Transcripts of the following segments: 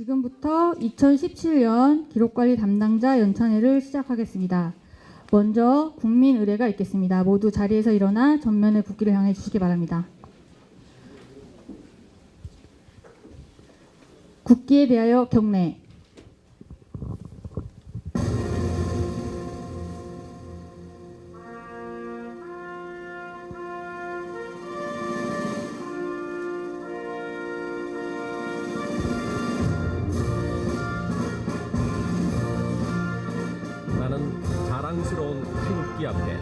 지금부터 2017년 기록관리 담당자 연찬회를 시작하겠습니다. 먼저 국민 의례가 있겠습니다. 모두 자리에서 일어나 전면에 국기를 향해 주시기 바랍니다. 국기에 대하여 경례. 자랑스러운 태극기 앞에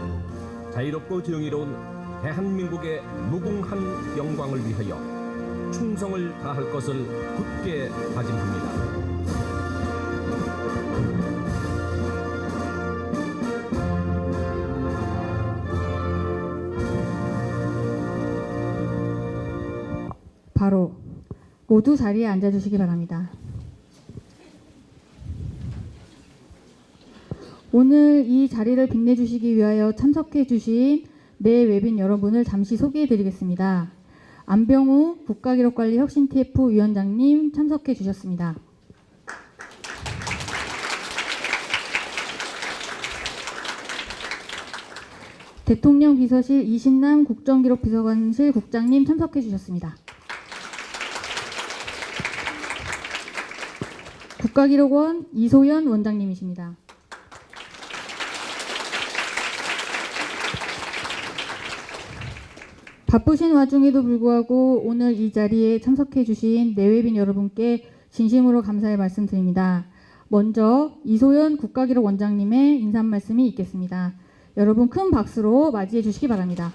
자유롭고 정의로운 대한민국의 무궁한 영광을 위하여 충성을 다할 것을 굳게 다짐합니다. 바로 모두 자리에 앉아 주시기 바랍니다. 오늘 이 자리를 빛내주시기 위하여 참석해 주신 네 외빈 여러분을 잠시 소개해 드리겠습니다. 안병우 국가기록관리 혁신 TF 위원장님 참석해 주셨습니다. 대통령 비서실 이신남 국정기록비서관실 국장님 참석해 주셨습니다. 국가기록원 이소연 원장님이십니다. 바쁘신 와중에도 불구하고 오늘 이 자리에 참석해 주신 내외빈 여러분께 진심으로 감사의 말씀 드립니다. 먼저 이소연 국가기록 원장님의 인사 말씀이 있겠습니다. 여러분 큰 박수로 맞이해 주시기 바랍니다.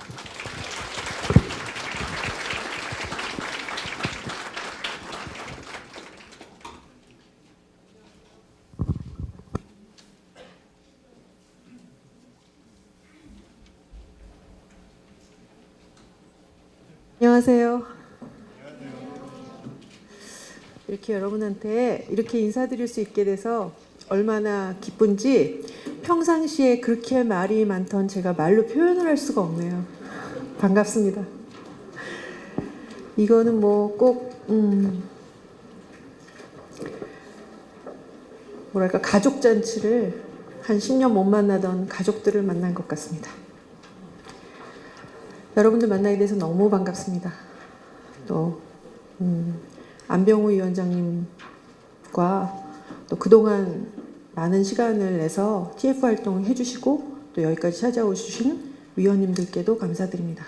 안녕하세요. 이렇게 여러분한테 이렇게 인사드릴 수 있게 돼서 얼마나 기쁜지 평상시에 그렇게 말이 많던 제가 말로 표현을 할 수가 없네요. 반갑습니다. 이거는 뭐 꼭, 음, 뭐랄까, 가족 잔치를 한 10년 못 만나던 가족들을 만난 것 같습니다. 여러분들 만나게 돼서 너무 반갑습니다. 또 음, 안병우 위원장님과 또 그동안 많은 시간을 내서 TF 활동을 해주시고 또 여기까지 찾아오신 위원님들께도 감사드립니다.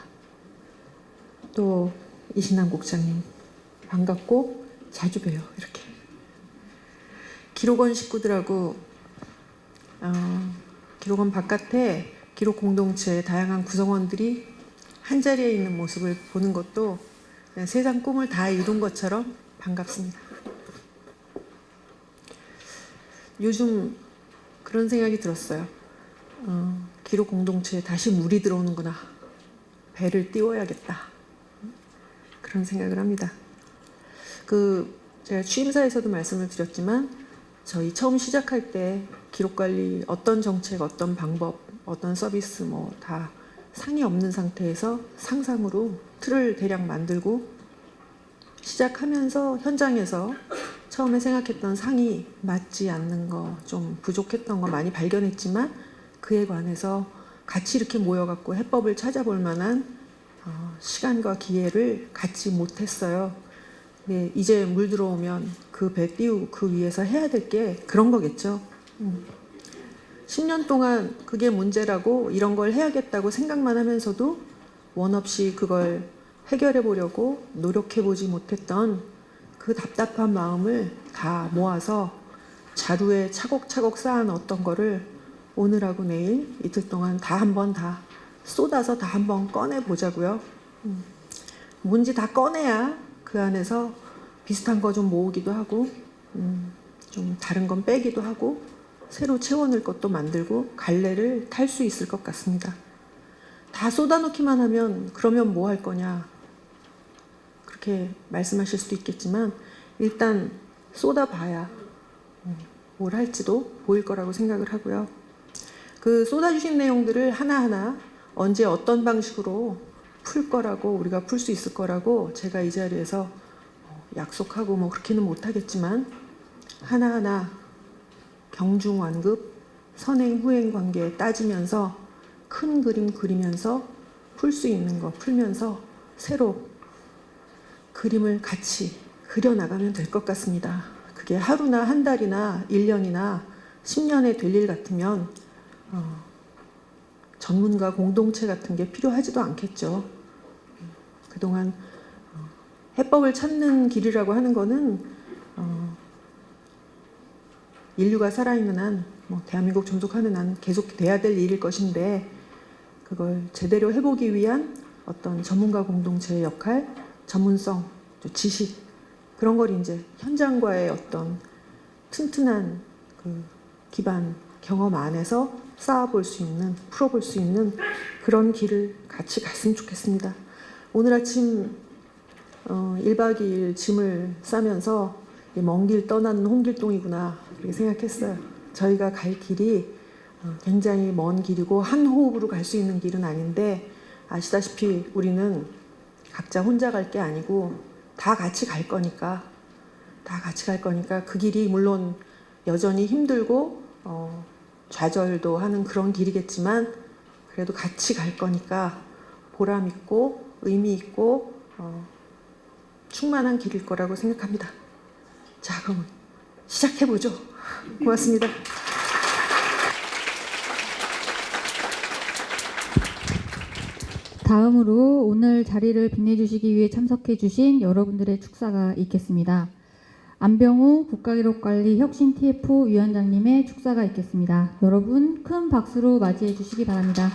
또 이신남 국장님 반갑고 자주 봬요 이렇게 기록원 식구들하고 어, 기록원 바깥에 기록 공동체 다양한 구성원들이 한 자리에 있는 모습을 보는 것도 세상 꿈을 다 이룬 것처럼 반갑습니다. 요즘 그런 생각이 들었어요. 어, 기록 공동체에 다시 물이 들어오는구나. 배를 띄워야겠다. 그런 생각을 합니다. 그 제가 취임사에서도 말씀을 드렸지만 저희 처음 시작할 때 기록 관리 어떤 정책, 어떤 방법, 어떤 서비스 뭐 다 상이 없는 상태에서 상상으로 틀을 대략 만들고 시작하면서 현장에서 처음에 생각했던 상이 맞지 않는 거, 좀 부족했던 거 많이 발견했지만 그에 관해서 같이 이렇게 모여갖고 해법을 찾아볼 만한 어, 시간과 기회를 갖지 못했어요. 네, 이제 물 들어오면 그 배 띄우고 그 위에서 해야 될 게 그런 거겠죠. 음. 10년 동안 그게 문제라고 이런 걸 해야겠다고 생각만 하면서도 원 없이 그걸 해결해 보려고 노력해 보지 못했던 그 답답한 마음을 다 모아서 자루에 차곡차곡 쌓아놓았던 거를 오늘하고 내일 이틀 동안 다 한번 다 쏟아서 다 한번 꺼내 보자고요. 음. 뭔지 다 꺼내야 그 안에서 비슷한 거 좀 모으기도 하고 음, 좀 다른 건 빼기도 하고 새로 채워넣을 것도 만들고 갈래를 탈 수 있을 것 같습니다. 다 쏟아놓기만 하면 그러면 뭐 할 거냐 그렇게 말씀하실 수도 있겠지만 일단 쏟아봐야 음, 뭘 할지도 보일 거라고 생각을 하고요. 그 쏟아주신 내용들을 하나하나 언제 어떤 방식으로 풀 거라고 우리가 풀 수 있을 거라고 제가 이 자리에서 어, 약속하고 뭐 그렇게는 못하겠지만 하나하나 경중완급, 선행 후행 관계 따지면서 큰 그림 그리면서 풀 수 있는 거 풀면서 새로 그림을 같이 그려나가면 될 것 같습니다. 그게 하루나 한 달이나 1년이나 10년에 될 일 같으면 어, 전문가 공동체 같은 게 필요하지도 않겠죠. 그동안 어, 해법을 찾는 길이라고 하는 거는 어, 인류가 살아있는 한, 뭐 대한민국 존속하는 한 계속 돼야 될 일일 것인데 그걸 제대로 해보기 위한 어떤 전문가 공동체의 역할, 전문성, 또 지식 그런 걸 이제 현장과의 어떤 튼튼한 그 기반 경험 안에서 쌓아볼 수 있는, 풀어볼 수 있는 그런 길을 같이 갔으면 좋겠습니다. 오늘 아침 어, 1박 2일 짐을 싸면서 먼 길 떠나는 홍길동이구나 그렇게 생각했어요. 저희가 갈 길이 어, 굉장히 먼 길이고 한 호흡으로 갈 수 있는 길은 아닌데 아시다시피 우리는 각자 혼자 갈 게 아니고 다 같이 갈 거니까 다 같이 갈 거니까 그 길이 물론 여전히 힘들고 어, 좌절도 하는 그런 길이겠지만 그래도 같이 갈 거니까 보람 있고 의미 있고 어, 충만한 길일 거라고 생각합니다. 자, 그럼 시작해 보죠. 고맙습니다. 다음으로 오늘 자리를 빛내주시기 위해 참석해주신 여러분들의 축사가 있겠습니다. 안병우 국가기록관리 혁신 TF 위원장님의 축사가 있겠습니다. 여러분 큰 박수로 맞이해 주시기 바랍니다.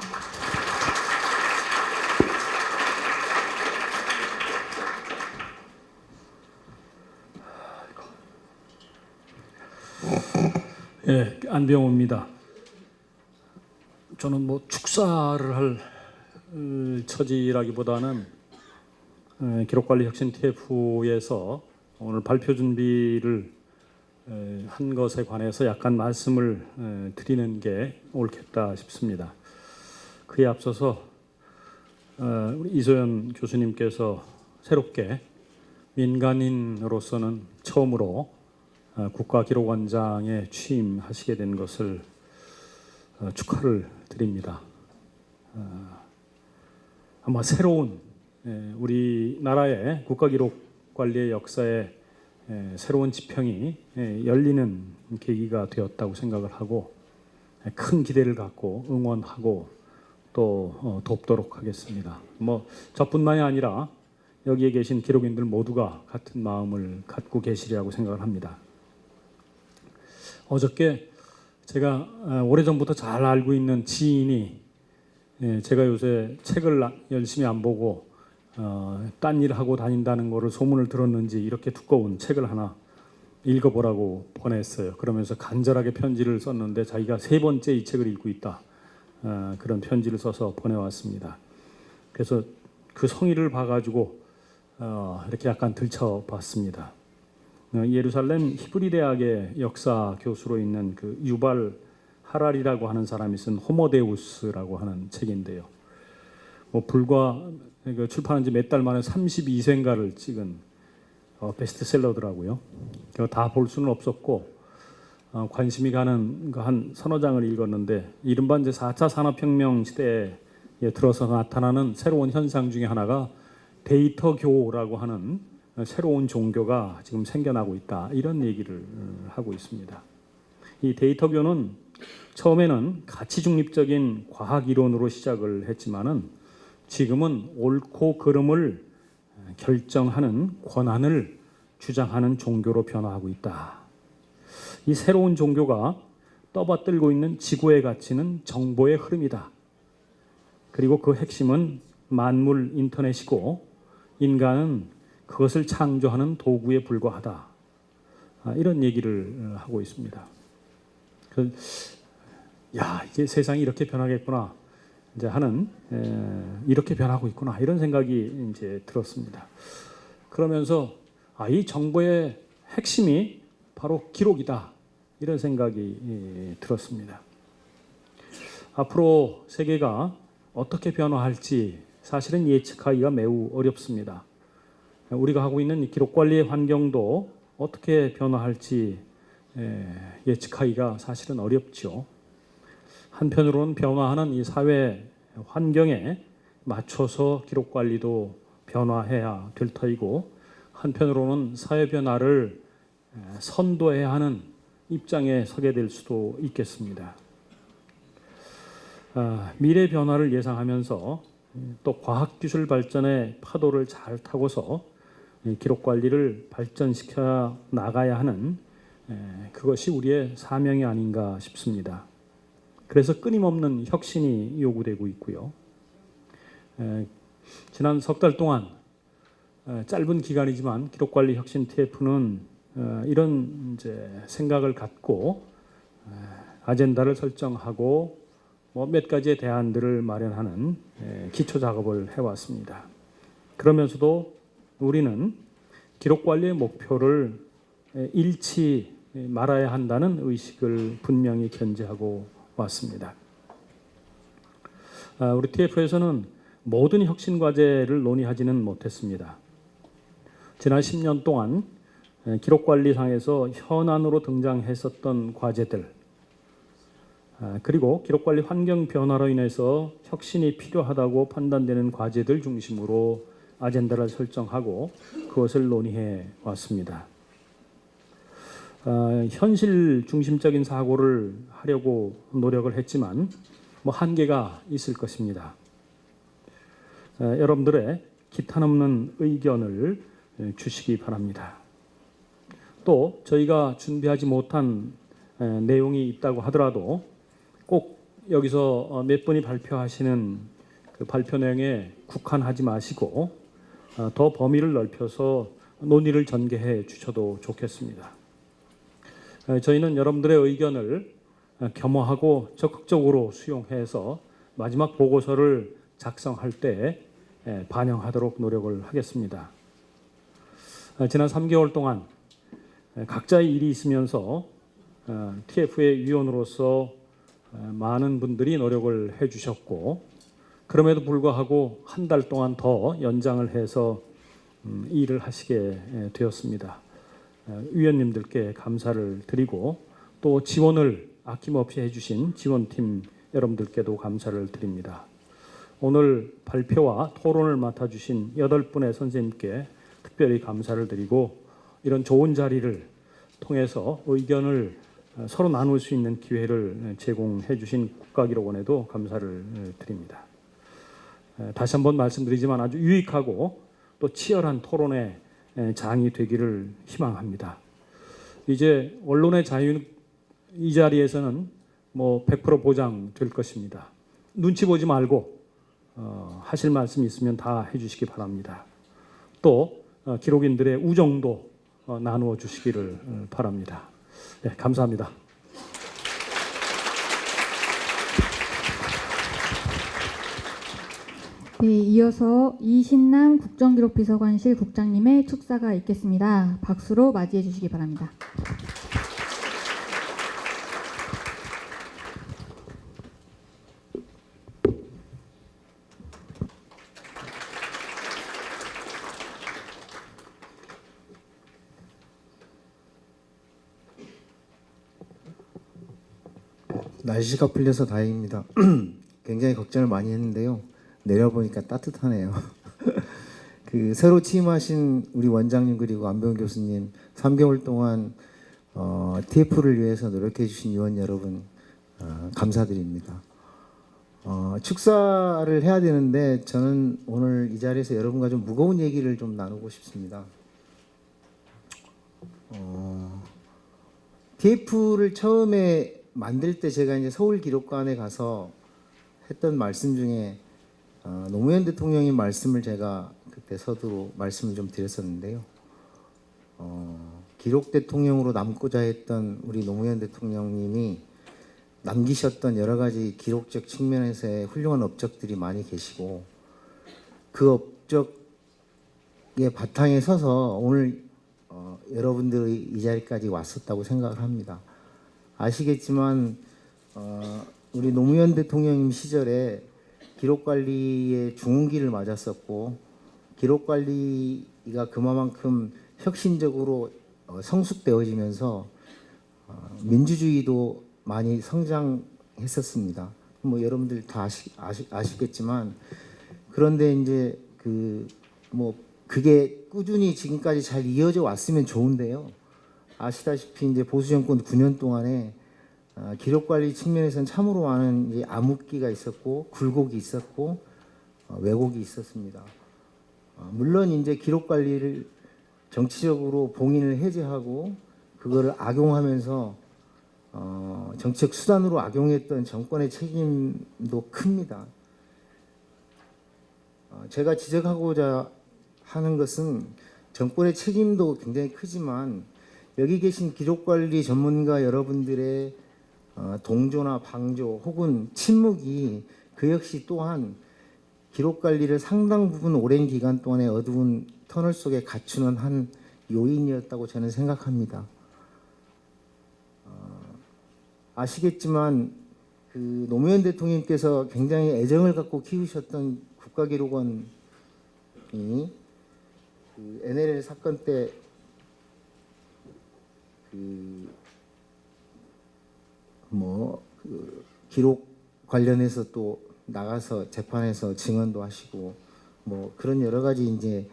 예, 안병호입니다. 저는 뭐 축사를 할 어, 처지라기보다는 어, 기록관리혁신 TF에서 오늘 발표 준비를 에, 한 것에 관해서 약간 말씀을 에, 드리는 게 옳겠다 싶습니다. 그에 앞서서 어, 우리 이소연 교수님께서 새롭게 민간인으로서는 처음으로 어, 국가기록원장에 취임하시게 된 것을 어, 축하를 드립니다. 어, 아마 새로운 예, 우리나라의 국가기록 관리의 역사에 예, 새로운 지평이 예, 열리는 계기가 되었다고 생각을 하고 예, 큰 기대를 갖고 응원하고 또 어, 돕도록 하겠습니다. 뭐 저뿐만이 아니라 여기에 계신 기록인들 모두가 같은 마음을 갖고 계시리라고 생각을 합니다. 어저께 제가 어, 오래전부터 잘 알고 있는 지인이 예, 제가 요새 책을 나- 열심히 안 보고 어, 딴일 하고 다닌다는 거를 소문을 들었는지 이렇게 두꺼운 책을 하나 읽어보라고 보냈어요. 그러면서 간절하게 편지를 썼는데 자기가 세 번째 이 책을 읽고 있다. 어, 그런 편지를 써서 보내왔습니다. 그래서 그 성의를 봐가지고 어, 이렇게 약간 들춰봤습니다. 어, 예루살렘 히브리 대학의 역사 교수로 있는 그 유발 하랄이라고 하는 사람이 쓴 호모데우스라고 하는 책인데요. 뭐 불과 그 출판한 지 몇 달 만에 32세인가를 찍은 어, 베스트셀러더라고요. 다 볼 수는 없었고 어, 관심이 가는 그한 서너 장을 읽었는데 이른바 이제 4차 산업혁명 시대에 들어서 나타나는 새로운 현상 중에 하나가 데이터 교라고 하는 새로운 종교가 지금 생겨나고 있다 이런 얘기를 어, 하고 있습니다. 이 데이터교는 처음에는 가치 중립적인 과학 이론으로 시작을 했지만은 지금은 옳고 그름을 결정하는 권한을 주장하는 종교로 변화하고 있다. 이 새로운 종교가 떠받들고 있는 지구의 가치는 정보의 흐름이다. 그리고 그 핵심은 만물 인터넷이고 인간은 그것을 창조하는 도구에 불과하다. 아, 이런 얘기를 어, 하고 있습니다. 그, 야 이제 세상이 이렇게 변하겠구나. 이제 하는 에, 이렇게 변하고 있구나 이런 생각이 이제 들었습니다. 그러면서 아, 이 정보의 핵심이 바로 기록이다 이런 생각이 예, 들었습니다. 앞으로 세계가 어떻게 변화할지 사실은 예측하기가 매우 어렵습니다. 우리가 하고 있는 기록 관리의 환경도 어떻게 변화할지 에, 예측하기가 사실은 어렵죠. 한편으로는 변화하는 이 사회 환경에 맞춰서 기록 관리도 변화해야 될 터이고 한편으로는 사회 변화를 에, 선도해야 하는 입장에 서게 될 수도 있겠습니다. 아, 미래 변화를 예상하면서 또 과학기술 발전의 파도를 잘 타고서 이 기록 관리를 발전시켜 나가야 하는 에, 그것이 우리의 사명이 아닌가 싶습니다. 그래서 끊임없는 혁신이 요구되고 있고요. 에, 지난 석 달 동안 에, 짧은 기간이지만 기록 관리 혁신 TF는 어, 이런 생각을 갖고 에, 아젠다를 설정하고 뭐몇 가지의 대안들을 마련하는 에, 기초 작업을 해왔습니다. 그러면서도 우리는 기록 관리의 목표를 에, 잃지 말아야 한다는 의식을 분명히 견지하고 왔습니다. 아, 우리 TF에서는 모든 혁신 과제를 논의하지는 못했습니다. 지난 10년 동안 에, 기록 관리상에서 현안으로 등장했었던 과제들 아, 그리고 기록 관리 환경 변화로 인해서 혁신이 필요하다고 판단되는 과제들 중심으로 아젠다를 설정하고 그것을 논의해 왔습니다. 아, 현실 중심적인 사고를 하려고 노력을 했지만 뭐 한계가 있을 것입니다. 아, 여러분들의 기탄 없는 의견을 에, 주시기 바랍니다. 또 저희가 준비하지 못한 에, 내용이 있다고 하더라도 꼭 여기서 어, 몇 분이 발표하시는 그 발표 내용에 국한하지 마시고 어, 더 범위를 넓혀서 논의를 전개해 주셔도 좋겠습니다. 에, 저희는 여러분들의 의견을 어, 겸허하고 적극적으로 수용해서 마지막 보고서를 작성할 때 에, 반영하도록 노력을 하겠습니다. 어, 지난 3개월 동안 에, 각자의 일이 있으면서 어, TF의 위원으로서 어, 많은 분들이 노력을 해주셨고 그럼에도 불구하고 한 달 동안 더 연장을 해서 음, 일을 하시게 에, 되었습니다. 어, 위원님들께 감사를 드리고 또 지원을 아낌없이 해주신 지원팀 여러분들께도 감사를 드립니다. 오늘 발표와 토론을 맡아주신 여덟 분의 선생님께 특별히 감사를 드리고 이런 좋은 자리를 통해서 의견을 어, 서로 나눌 수 있는 기회를 제공해 주신 국가기록원에도 감사를 어, 드립니다. 에, 다시 한번 말씀드리지만 아주 유익하고 또 치열한 토론의 에, 장이 되기를 희망합니다. 이제 언론의 자유 이 자리에서는 뭐 100% 보장될 것입니다. 눈치 보지 말고 어, 하실 말씀 있으면 다 해주시기 바랍니다. 또 어, 기록인들의 우정도 어, 나누어 주시기를 어, 바랍니다. 네, 감사합니다. 네, 이어서 이신남 국정기록비서관실 국장님의 축사가 있겠습니다. 박수로 맞이해 주시기 바랍니다. 날씨가 풀려서 다행입니다. 굉장히 걱정을 많이 했는데요. 내려보니까 따뜻하네요. 그 새로 취임하신 우리 원장님 그리고 안병 교수님 3개월 동안 어, TF를 위해서 노력해 주신 위원 여러분 어, 감사드립니다. 어, 축사를 해야 되는데 저는 오늘 이 자리에서 여러분과 좀 무거운 얘기를 좀 나누고 싶습니다. 어, TF를 처음에 만들 때 제가 이제 서울 기록관에 가서 했던 말씀 중에 어, 노무현 대통령의 말씀을 제가 그때 서두로 말씀을 좀 드렸었는데요. 어, 기록 대통령으로 남고자 했던 우리 노무현 대통령님이 남기셨던 여러 가지 기록적 측면에서의 훌륭한 업적들이 많이 계시고 그 업적의 바탕에 서서 오늘 어, 여러분들의 이 자리까지 왔었다고 생각을 합니다. 아시겠지만 어, 우리 노무현 대통령님 시절에 기록 관리의 중흥기를 맞았었고 기록 관리가 그만큼 혁신적으로 어, 성숙되어지면서 어, 민주주의도 많이 성장했었습니다. 뭐 여러분들 다 아시, 아시, 아시겠지만 그런데 이제 그 뭐 그게 꾸준히 지금까지 잘 이어져 왔으면 좋은데요. 아시다시피 이제 보수 정권 9년 동안에 아, 기록 관리 측면에서는 참으로 많은 암흑기가 있었고 굴곡이 있었고 어, 왜곡이 있었습니다. 어, 물론 이제 기록 관리를 정치적으로 봉인을 해제하고 그거를 악용하면서 어, 정책 수단으로 악용했던 정권의 책임도 큽니다. 어, 제가 지적하고자 하는 것은 정권의 책임도 굉장히 크지만 여기 계신 기록관리 전문가 여러분들의 어, 동조나 방조 혹은 침묵이 그 역시 또한 기록 관리를 상당 부분 오랜 기간 동안의 어두운 터널 속에 갖추는 한 요인이었다고 저는 생각합니다. 어, 아시겠지만 그 노무현 대통령께서 굉장히 애정을 갖고 키우셨던 국가기록원이 그 NLL 사건 때그 뭐, 그 기록 관련해서 또 나가서 재판에서 증언도 하시고 뭐 그런 여러 가지 이제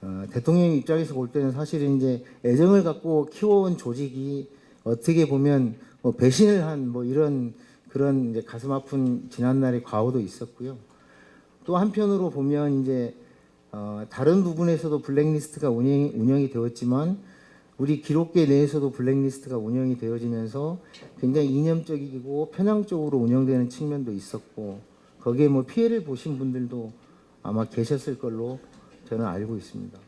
어, 대통령 입장에서 볼 때는 사실은 이제 애정을 갖고 키워온 조직이 어떻게 보면 뭐 배신을 한 뭐 이런 그런 이제 가슴 아픈 지난날의 과오도 있었고요. 또 한편으로 보면 이제 어, 다른 부분에서도 블랙리스트가 운영이, 운영이 되었지만 우리 기록계 내에서도 블랙리스트가 운영이 되어지면서 굉장히 이념적이고 편향적으로 운영되는 측면도 있었고 거기에 뭐 피해를 보신 분들도 아마 계셨을 걸로 저는 알고 있습니다.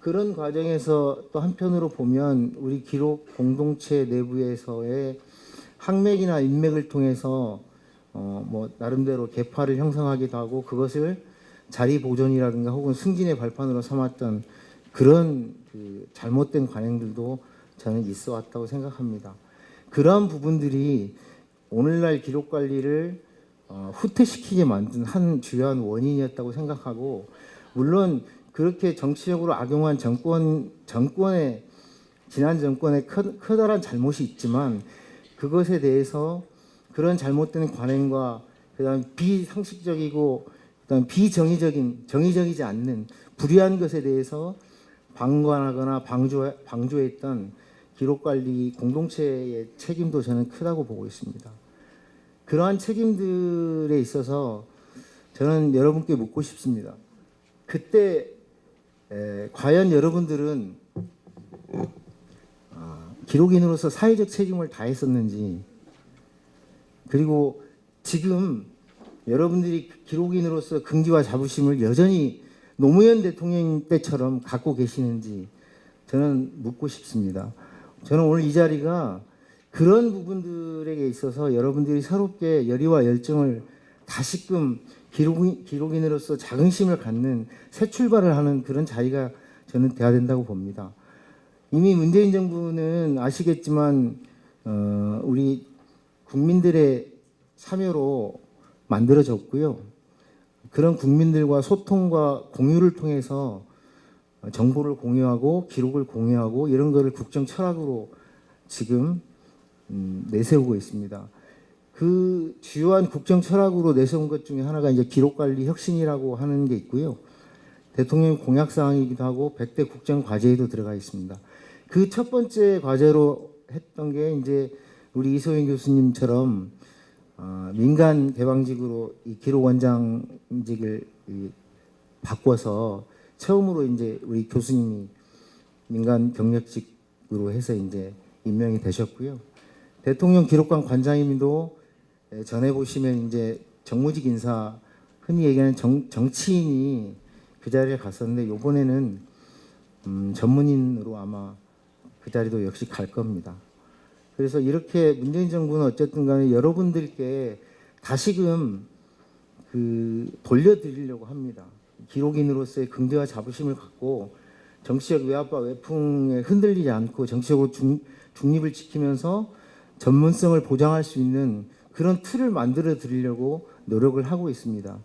그런 과정에서 또 한편으로 보면 우리 기록 공동체 내부에서의 항맥이나 인맥을 통해서 어 뭐 나름대로 계파를 형성하기도 하고 그것을 자리 보존이라든가 혹은 승진의 발판으로 삼았던 그런 그 잘못된 관행들도 저는 있어 왔다고 생각합니다. 그러한 부분들이 오늘날 기록 관리를 어, 후퇴시키게 만든 한 주요한 원인이었다고 생각하고 물론 그렇게 정치적으로 악용한 정권 정권의 지난 정권의 크, 커다란 잘못이 있지만 그것에 대해서 그런 잘못된 관행과 그다음 비상식적이고 그다음 비정의적인 정의적이지 않는 불의한 것에 대해서 방관하거나 방조 방조했던 기록 관리 공동체의 책임도 저는 크다고 보고 있습니다. 그러한 책임들에 있어서 저는 여러분께 묻고 싶습니다. 그때 에, 과연 여러분들은 아, 기록인으로서 사회적 책임을 다했었는지 그리고 지금 여러분들이 기록인으로서 긍지와 자부심을 여전히 노무현 대통령 때처럼 갖고 계시는지 저는 묻고 싶습니다. 저는 오늘 이 자리가 그런 부분들에게 있어서 여러분들이 새롭게 열의와 열정을 다시금 기록인, 기록인으로서 자긍심을 갖는 새 출발을 하는 그런 자리가 저는 돼야 된다고 봅니다. 이미 문재인 정부는 아시겠지만 어, 우리 국민들의 참여로 만들어졌고요. 그런 국민들과 소통과 공유를 통해서 정보를 공유하고 기록을 공유하고 이런 거를 국정 철학으로 지금 음, 내세우고 있습니다. 그 주요한 국정 철학으로 내세운 것 중에 하나가 이제 기록 관리 혁신이라고 하는 게 있고요. 대통령 공약 사항이기도 하고 100대 국정 과제에도 들어가 있습니다. 그 첫 번째 과제로 했던 게 이제 우리 이소영 교수님처럼 어, 민간 개방직으로 이 기록 원장직을 이 바꿔서 처음으로 이제 우리 교수님이 민간 경력직으로 해서 이제 임명이 되셨고요. 대통령 기록관 관장님도 예, 전에 보시면 이제 정무직 인사 흔히 얘기하는 정, 정치인이 그 자리에 갔었는데 이번에는 음, 전문인으로 아마 그 자리도 역시 갈 겁니다. 그래서 이렇게 문재인 정부는 어쨌든 간에 여러분들께 다시금 그 돌려드리려고 합니다. 기록인으로서의 긍지와 자부심을 갖고 정치적 외압과 외풍에 흔들리지 않고 정치적으로 중, 중립을 지키면서 전문성을 보장할 수 있는 그런 틀을 만들어 드리려고 노력을 하고 있습니다.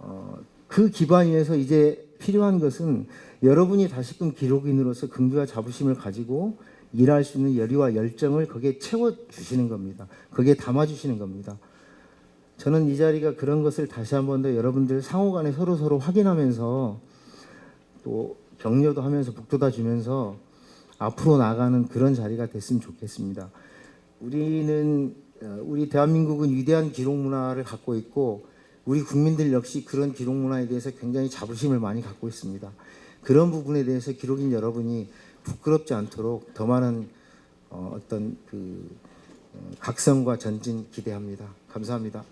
어, 그 기반 위에서 이제 필요한 것은 여러분이 다시금 기록인으로서 긍지와 자부심을 가지고 일할 수 있는 열의와 열정을 거기에 채워 주시는 겁니다. 거기에 담아 주시는 겁니다. 저는 이 자리가 그런 것을 다시 한 번 더 여러분들 상호간에 서로 서로 확인하면서 또 격려도 하면서 북돋아 주면서 앞으로 나가는 그런 자리가 됐으면 좋겠습니다. 우리는 어, 우리 대한민국은 위대한 기록 문화를 갖고 있고 우리 국민들 역시 그런 기록 문화에 대해서 굉장히 자부심을 많이 갖고 있습니다. 그런 부분에 대해서 기록인 여러분이 부끄럽지 않도록 더 많은 어, 어떤 그 어, 각성과 전진 기대합니다. 감사합니다.